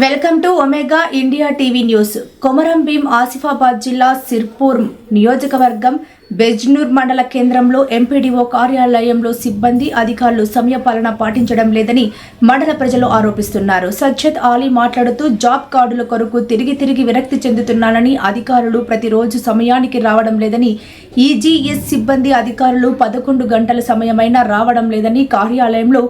Welcome to Omega India TV news. Komaram Bheem Asifabad జిల్లా సిర్పూర్ నియోజకవర్గం బెజ్నూర్ మండల కేంద్రంలో ఎంపీడీఓ కార్యాలయంలో సిబ్బంది అధికారులు సమయపాలన పాటించడం లేదని మండల ప్రజలు ఆరోపిస్తున్నారు. సజ్జత్ ఆలీ మాట్లాడుతూ జాబ్ కార్డుల కొరకు తిరిగి తిరిగి విరక్తి చెందుతున్నానని అధికారులు ప్రతిరోజు సమయానికి రావడం లేదని ఈజీఎస్ సిబ్బంది అధికారులు పదకొండు గంటల సమయమైనా రావడం లేదని కార్యాలయంలో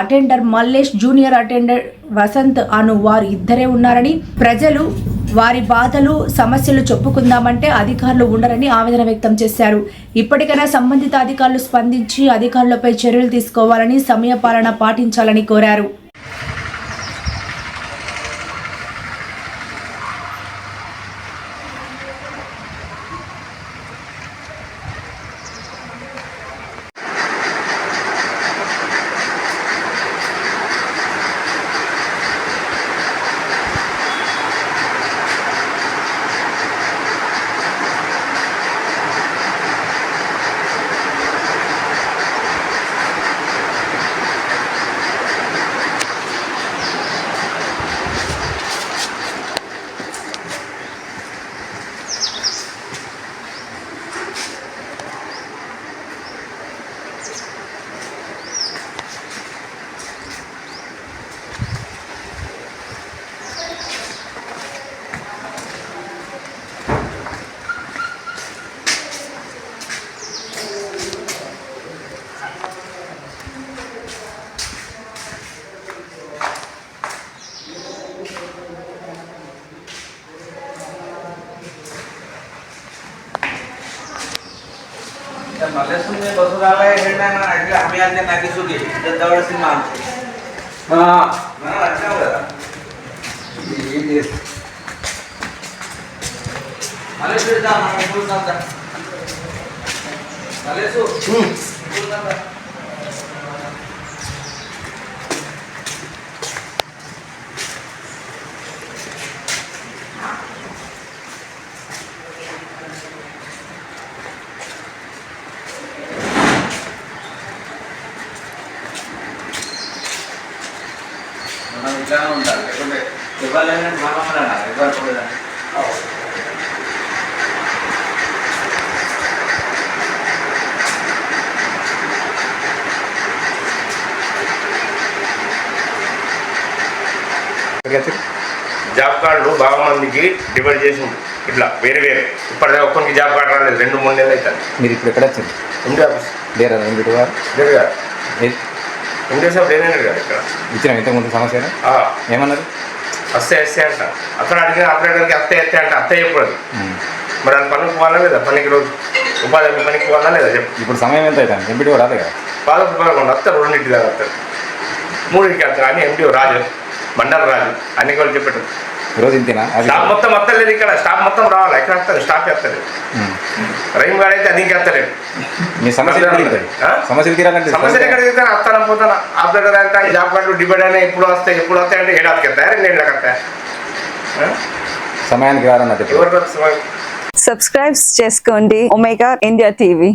attender Mallesh junior attender Vasanth అను వారు ఇద్దరే ఉన్నారని ప్రజలు వారి బాధలు సమస్యలు చెప్పుకుందామంటే అధికారులు ఉండరని ఆవేదన వ్యక్తం చేశారు. ఇప్పటికైనా సంబంధిత అధికారులు స్పందించి అధికారులపై చర్యలు తీసుకోవాలని సమయపాలన పాటించాలని కోరారు. त्या मलेसून बसुराला हे ना आम्ही आज नाकी सुगे तर दवडसी मान हां. ना अच्छा बरं ये ये मलेसूर जा मलेसूर जा. हम्म. మనం ఇట్లానే ఉండాలి. లేకుంటే ఇవ్వాలని అనాలి ఇవ్వకూడదు జాబ్ కార్డులు బాగా మందికి డివైడ్ చేసింది ఇట్లా వేరే వేరే. ఇప్పటిదాకా ఒక్కరికి జాబ్ కార్డు రాలేదు. రెండు మూడు నెలలు అవుతుంది. మీరు ఇప్పుడు ఎక్కడ వచ్చారు? MD office. లేరా? ఎంపీటీ గారు లేదు కదా. ఏ- ఎండి సాబ్ లేనే కదా ఇక్కడ. ఇచ్చిన ఇంతకుముందు సమస్య ఆ, ఏమన్నారు? వస్తే వస్తే అంట. అక్కడ అడిగిన ఆపరేటర్కి అత్తే ఎత్తే అంటే. అత్తే చెప్పదు. మరి అది పనికి పోవాలా లేదా? పనికి రోజు ఉపాధి పనికి పోవాలా లేదా? చెప్పు. ఇప్పుడు సమయం ఎంత అవుతుంది? ఎంపీటీ రాదు కదా పాదపు పదకొండు వస్తారు రెండింటి దాకా వస్తారు. మూడింటికి వస్తారు అని ఎండి రాజు మండల రాజు అన్ని కూడా చెప్పాడు ఈరోజు ఇంతేనా? స్టాఫ్ మొత్తం వస్తలేదు ఇక్కడ. స్టాఫ్ మొత్తం రావాలి. ఎక్కడ వస్తారు స్టాఫ్ వస్తలేదు ఉమ్. రైమ్ గారు అయితే అది ఇంకెత్తలేదు మీ ఆ? సమస్యలు తీరాలంటే సమస్యలు ఎక్కడ తీస్తాను వస్తాను పోతాను? ఆపరేటర్ అంటే జాబ్ కార్డు డిబేట్ అయినా ఎప్పుడు వస్తాయి? ఎప్పుడు వస్తాయి అంటే ఏడాదికి వస్తాయి? రెండు ఏళ్ళకి? సమయానికి రారన్నట్టు. ఎవరు సబ్స్క్రైబ్ చేసుకోండి. Omega India TV